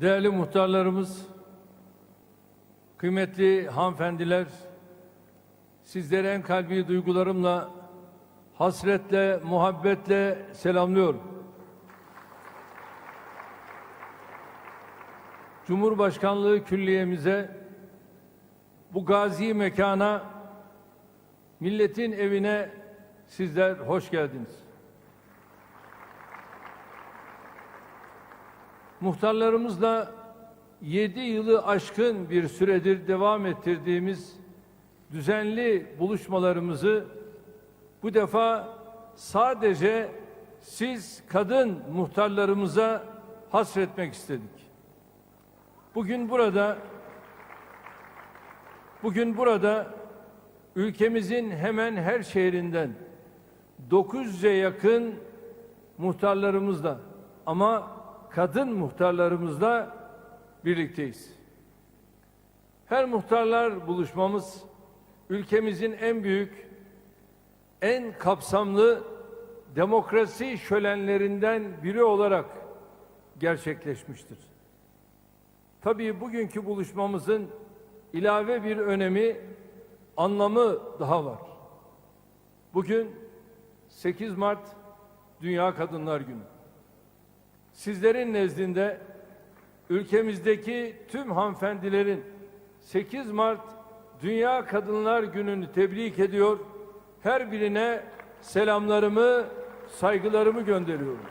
Değerli muhtarlarımız, kıymetli hanımefendiler, sizleri en kalbi duygularımla, hasretle, muhabbetle selamlıyorum. Cumhurbaşkanlığı Külliye'mize, bu gazi mekana, milletin evine sizler hoş geldiniz. Muhtarlarımızla 7 yılı aşkın bir süredir devam ettirdiğimiz düzenli buluşmalarımızı bu defa sadece siz kadın muhtarlarımıza hasretmek istedik. Bugün burada bugün burada ülkemizin hemen her şehrinden 900'e yakın muhtarlarımızla ama kadın muhtarlarımızla birlikteyiz. Her muhtarlar buluşmamız ülkemizin en büyük, en kapsamlı demokrasi şölenlerinden biri olarak gerçekleşmiştir. Tabii bugünkü buluşmamızın ilave bir önemi, anlamı daha var. Bugün 8 Mart Dünya Kadınlar Günü. Sizlerin nezdinde ülkemizdeki tüm hanımefendilerin 8 Mart Dünya Kadınlar Günü'nü tebrik ediyor. Her birine selamlarımı, saygılarımı gönderiyorum.